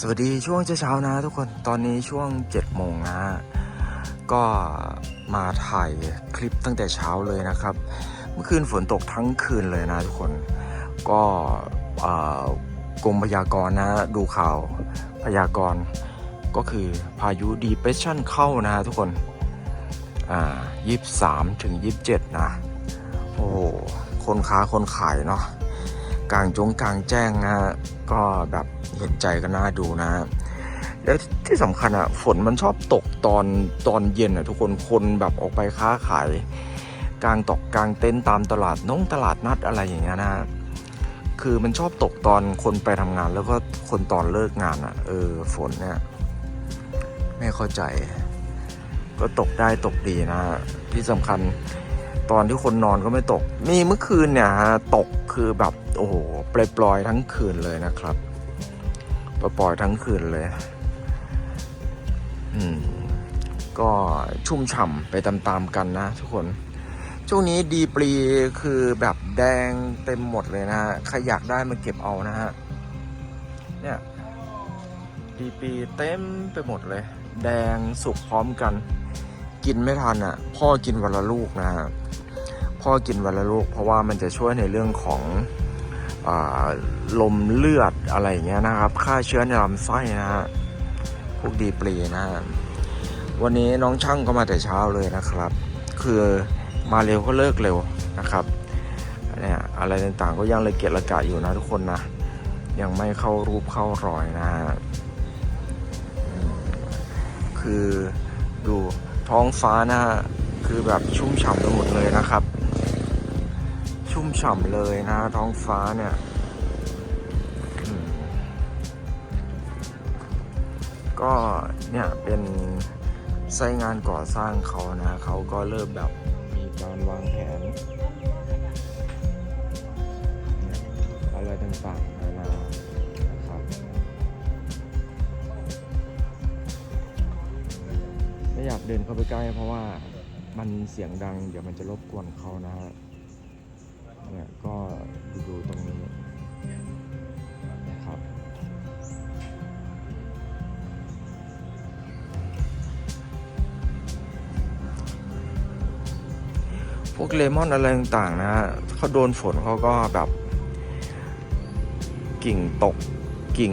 สวัสดีช่วงเช้าๆนะทุกคนตอนนี้ช่วง7จ็ดโมงนะก็มาถ่ายคลิปตั้งแต่เช้าเลยนะครับ เมื่อคืนฝนตกทั้งคืนเลยนะทุกคนก็กรมพยากรณ์นะดูข่าวพยากรณ์ก็คือพายุดีเพรสชันเข้านะทุกคนอ่ายี่สามถึงยี่สิบเจ็ดนะ โอ้คนค้าคนขายเนาะ กลางจงกลางแจ้งนะฮะก็แบบเห็นใจกันน่าดูนะแล้วที่สำคัญอะฝนมันชอบตกตอนตอนเย็นอะทุกคนคนแบบออกไปค้าขาย กลางตกกลางเต็นท์ตามตลาดน้องตลาดนัดอะไรอย่างเงี้ยนะฮะคือมันชอบตกตอนคนไปทำงาน แล้วก็คนตอนเลิกงานอะเออฝนเนี่ยไม่เข้าใจ ก็ตกได้ตกดีนะฮะที่สำคัญ ตอนที่คนนอนก็ไม่ตก มีเมื่อคืนเนี่ยฮะตกคือแบบโอ้โหปล่อยๆทั้งคืนเลยนะครับปล่อยๆทั้งคืนเลย อืม ก็ชุ่มฉ่ำไปตามๆกันนะทุกคน ช่วงนี้ดีปรีคือแบบแดงเต็มหมดเลยนะฮะใครอยากได้มาเก็บเอานะฮะ เนี่ยดีปรีเต็มไปหมดเลย แดงสุกพร้อมกันกินไม่ทันอะ พ่อกินวันละลูกนะฮะ พ่อกินวันละลูกเพราะว่ามันจะช่วยในเรื่องของอลมเลือดอะไรอย่างเงี้ยนะครับฆ่าเชื้อในลำไส้นะฮะพวกดีปรีนะฮะวันนี้น้องช่างก็มาแต่เช้าเลยนะครับ คือมาเร็วก็เลิกเร็วนะครับเนี่ยอะไรต่างๆก็ยังละเกียดละกะอยู่นะทุกคนนะ ยังไม่เข้ารูปเข้ารอยนะฮะคือดูท้องฟ้านะฮะคือแบบชุ่มฉ่ำไปหมดเลยนะครับ มฉ่ำเลยนะ ท้องฟ้าเนี่ยก็เนี่ยเป็นไซงานก่อสร้างเขานะเขาก็เริ่มแบบมีการวางแผน อะไรต่างๆนานานะครับไม่อยากเดินเข้าไปใกล้เพราะว่ามันเสียงดัง เดี๋ยวมันจะรบกวนเขานะฮะ เนี่ยก็ดูดูตรงนี้นะครับพวกเลมอนอะไรต่างๆนะฮะเขาโดนฝนเขาก็แบบ กิ่งตกกิ่ง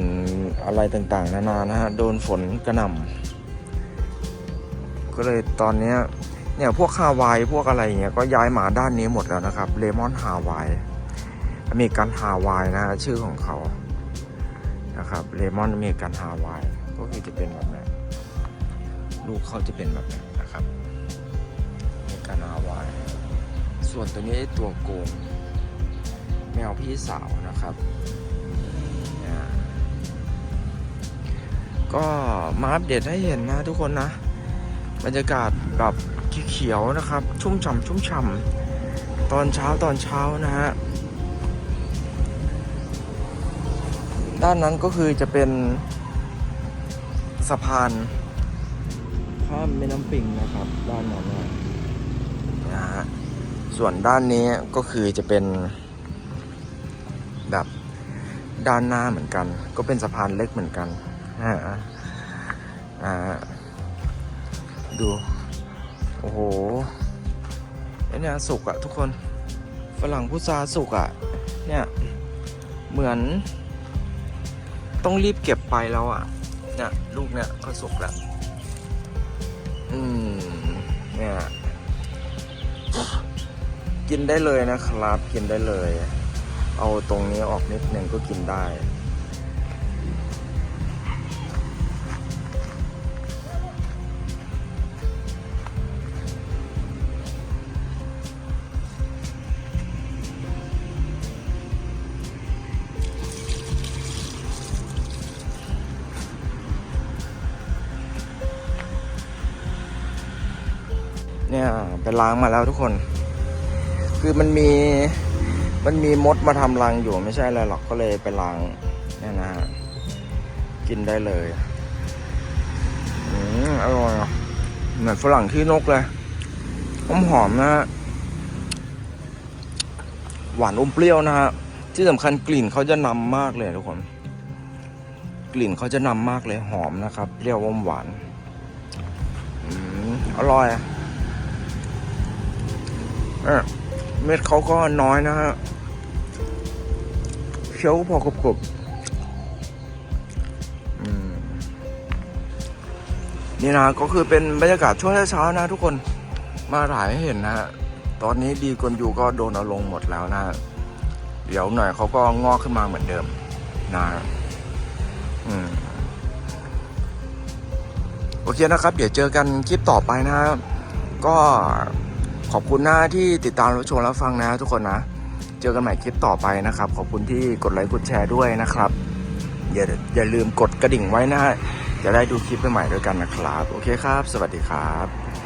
อะไรต่างๆ นานานะฮะโดนฝนกระหน่ำก็เลยตอนนี้ เนี่ยพวกฮาวายพวกอะไรเงี้ยก็ย้ายมาด้านนี้หมดแล้วนะครับเลมอนฮาวายอเมริกันฮาวายนะชื่อของเขานะครับเลมอนอเมริกันฮาวายก็คือจะเป็นแบบนี้ลูกเขาจะเป็นแบบนี้นะครับอเมริกันฮาวายส่วนตัวนี้ตัวโกงแมวพี่สาวนะครับ ก็มาอัปเดตให้เห็นนะทุกคนนะ บรรยากาศแบบ เขียวๆนะครับ ชุ่มฉ่ำชุ่มฉ่ำตอนเช้าตอนเช้านะฮะ ด้านนั้นก็คือจะเป็นสะพานข้ามแม่น้ำปิงนะครับ ด้านนั้นนะฮะส่วนด้านนี้ก็คือจะเป็นแบบด้านหน้าเหมือนกัน ก็เป็นสะพานเล็กเหมือนกันอ่าอ่าดู อ้โหเนี่ยสุกอะทุกคนฝรั่งพุทราสุกอะเนี่ยเหมือน ต้องรีบเก็บไปแล้วอะเนี่ยลูกเนี่ยก็สุกแล้วอืมเนี่ยกินได้เลยนะครับ กินได้เลย เอาตรงนี้ออกนิดนึงก็กินได้ เนี่ยไปล้างมาแล้วทุกคน คือมันมีมันมีมดมาทำรังอยู่ไม่ใช่อะไรหรอกก็เลยไปล้างเนี่ยนะฮะกินได้เลยอืมอร่อยอะเหมือนฝรั่งที่นกเลยหอมหอมนะฮะหวานอมเปรี้ยวนะฮะที่สำคัญกลิ่นเขาจะนำมากเลยทุกคนกลิ่นเขาจะนำมากเลยหอมนะครับเปรี้ยวอมหวานอืมอร่อย เม็ดเขาก็น้อยนะฮะเคี้ยวพอกรุบๆอืมนี่นะก็คือเป็นบรรยากาศช่วงเช้านะทุกคนมาถ่ายให้เห็นนะฮะตอนนี้ดีกวนอยู่ก็โดนเอาลงหมดแล้วนะฮะเดี๋ยวหน่อยเขาก็งอกขึ้นมาเหมือนเดิมนะอืมโอเคนะครับ เดี๋ยวเจอกันคลิปต่อไปนะครับก็ ขอบคุณหน้าที่ติดตามรับชมรับฟังนะทุกคนนะ เจอกันใหม่คลิปต่อไปนะครับ ขอบคุณที่กดไลค์กดแชร์ด้วยนะครับ อย่าอย่าลืมกดกระดิ่งไว้นะจะได้ดูคลิปใหม่ๆด้วยกันนะครับ โอเคครับ สวัสดีครับ